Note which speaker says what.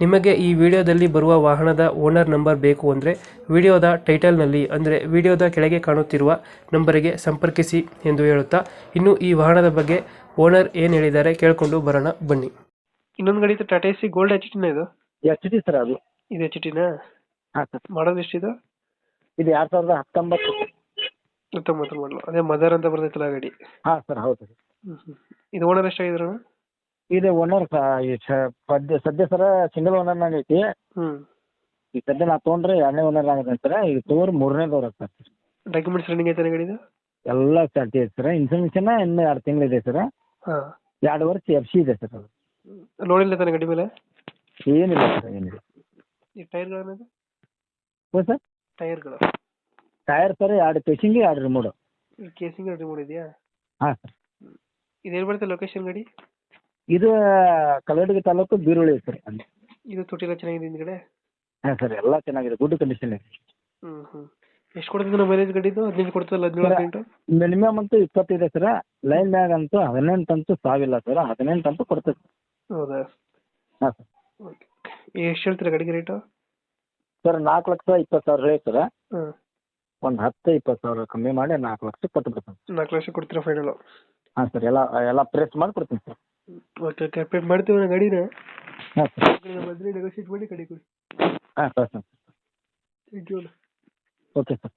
Speaker 1: ನಿಮಗೆ ಈ ವಿಡಿಯೋದಲ್ಲಿ ಬರುವ ವಾಹನದ ಓನರ್ ನಂಬರ್ ಬೇಕು ಅಂದರೆ ವಿಡಿಯೋದ ಟೈಟಲ್ನಲ್ಲಿ ಅಂದರೆ ವಿಡಿಯೋದ ಕೆಳಗೆ ಕಾಣುತ್ತಿರುವ ನಂಬರಿಗೆ ಸಂಪರ್ಕಿಸಿ ಎಂದು ಹೇಳುತ್ತಾ ಇನ್ನು ಈ ವಾಹನದ ಬಗ್ಗೆ ಓನರ್ ಏನು ಹೇಳಿದ್ದಾರೆ ಕೇಳಿಕೊಂಡು ಬರೋಣ ಬನ್ನಿ. ಇನ್ನೊಂದು ಗಡಿ ಟಾಟಾ ಎಸಿ ಗೋಲ್ಡ್ ಎಚ್ ಟಿನ ಇದು?
Speaker 2: ಎಚ್ ಡಿ ಸರ್ ಅದು.
Speaker 1: ಇದು ಎಚ್ ಟಿನ
Speaker 2: ಹಾಂ ಸರ್.
Speaker 1: ಮಾಡೋದು ಎಷ್ಟಿದು?
Speaker 2: ಇದು ಎರಡು ಸಾವಿರದ ಹತ್ತೊಂಬತ್ತು.
Speaker 1: ಹತ್ತೊಂಬತ್ತು ಮಾಡಲು ಅದೇ ಮದರ್ ಅಂತ ಬರ್ತೈತಲ್ಲ ಆ ಗಾಡಿ.
Speaker 2: ಹಾಂ ಸರ್ ಹೌದು.
Speaker 1: ಇದು ಓನರ್ ಎಷ್ಟಾಗಿದ್ರು
Speaker 2: ಇದು ಓನರ್ ಸದ್ಯ ಸದ್ಯ ಸರ ಸಿಂಗಲ್ ಓನರ್ ಐತಿ.
Speaker 1: ಹ್ಮ್.
Speaker 2: ಈಗ ಸದ್ಯ ನಾ ತೊಗೊಂಡ್ರೆ ಎರಡನೇ ಓನರ್ ಐತಿ ಸರ್. ಈಗ ಮೂರನೇ ಮೂರನೇದವ್ರ ಸರ್.
Speaker 1: ಡಾಕ್ಯುಮೆಂಟ್ಸ್ ರನ್ನಿಂಗ್ ಐತೆ ಗಾಡಿದು
Speaker 2: ಎಲ್ಲ ಚಾಲ್ತಿ ಐತೆ ಸರ್. ಇನ್ಸೂರೆನ್ಸಿನ ಇನ್ನು ಎರಡು ತಿಂಗಳಿದೆ ಸರ್.
Speaker 1: ಹಾಂ.
Speaker 2: ಎರಡು ವರ್ಷ ಎಫ್ ಸಿ ಇದೆ ಸರ್ ಅದು.
Speaker 1: ಲೋನ್ ಇಲ್ಲ ತಾನೆ ಗಾಡಿ ಮೇಲೆ?
Speaker 2: ಏನಿಲ್ಲ ಸರ್ ಏನಿಲ್ಲ.
Speaker 1: ಈ ಟೈರ್ಗಳೇನದು
Speaker 2: ಹ್ಞೂ ಸರ್.
Speaker 1: ಟೈರ್ಗಳು
Speaker 2: ಟೈರ್ ಸರ್ ಎರಡು ಪೇಸಿಂಗ್ ಎರಡು ರಿಮೋಡು
Speaker 1: ಈ ಕೇಸಿಂಗ್ ರಿಮೋಡ್ ಇದೆಯಾ?
Speaker 2: ಹಾಂ ಸರ್.
Speaker 1: ಇದೇನು ಬರುತ್ತೆ ಲೊಕೇಶನ್ ಗಾಡಿ?
Speaker 2: ಇದು ಕಲ್ಲಡ್ಗಿ ತಾಲೂಕು ಬೀರುಳ್ಳಿ ಸರ್ ಅಲ್ಲಿ.
Speaker 1: ಇದು ತುಟಿ ಚೆನ್ನಾಗಿದೆ ಹಿಂದ್ಗಡೆ?
Speaker 2: ಹಾಂ ಸರ್ ಎಲ್ಲ ಚೆನ್ನಾಗಿದೆ ಗುಡ್ ಕಂಡೀಷನ್ ಇದೆ.
Speaker 1: ಹ್ಮ್ ಹ್ಮ್. ಎಷ್ಟು ಕೊಡ್ತದೆ ನಾವು ಮೈಲೇಜ್ ಗಡಿದು ಹದಿನೆಂಟು ಕೊಡ್ತದಲ್ಲ ಹದಿನೇಳು ಹದಿನೆಂಟು
Speaker 2: ಮಿನಿಮಮ್ ಅಂತೂ ಇಪ್ಪತ್ತಿದೆ ಸರ್. ಲೈನ್ ಮ್ಯಾಗ ಅಂತೂ ಹದಿನೆಂಟು ಅಂತೂ ಸಾವಿಲ್ಲ ಸರ್. ಹದಿನೆಂಟು ಅಂತೂ ಕೊಡ್ತದೆ.
Speaker 1: ಹೌದಾ?
Speaker 2: ಹಾಂ ಸರ್.
Speaker 1: ಓಕೆ. ಎಷ್ಟು ಹೇಳ್ತೀರಾ ಗಡಿಗೆ ರೇಟು
Speaker 2: ಸರ್ ನಾಲ್ಕು ಲಕ್ಷ ಇಪ್ಪತ್ತು ಸಾವಿರ ಹೇಳಿ ಸರ್
Speaker 1: ಹಾಂ.
Speaker 2: ಒಂದು ಹತ್ತು ಇಪ್ಪತ್ತು ಸಾವಿರ ಕಮ್ಮಿ ಮಾಡಿ ನಾಲ್ಕು ಲಕ್ಷ ಕೊಟ್ಟು ಬಿಡ್ತೀನಿ
Speaker 1: ನಾಲ್ಕು ಲಕ್ಷ ಕೊಡ್ತೀರಾ ಫೈನಲು
Speaker 2: ಹಾಂ ಸರ್ ಎಲ್ಲ ಎಲ್ಲ ಪ್ರೆಸ್ ಮಾಡಿ ಕೊಡ್ತೀನಿ ಸರ್.
Speaker 1: ಓಕೆ ಓಕೆ ಪೇಟ್ ಮಾಡ್ತೀವಿ ನಾ ಗಾಡಿನ
Speaker 2: ಹಾಂ ಸರ್.
Speaker 1: ಬಂದರೆ ಮಾಡಿ ಕಡೆ ಕೊಡಿ.
Speaker 2: ಹಾಂ sir sir.
Speaker 1: Thank you
Speaker 2: okay sir.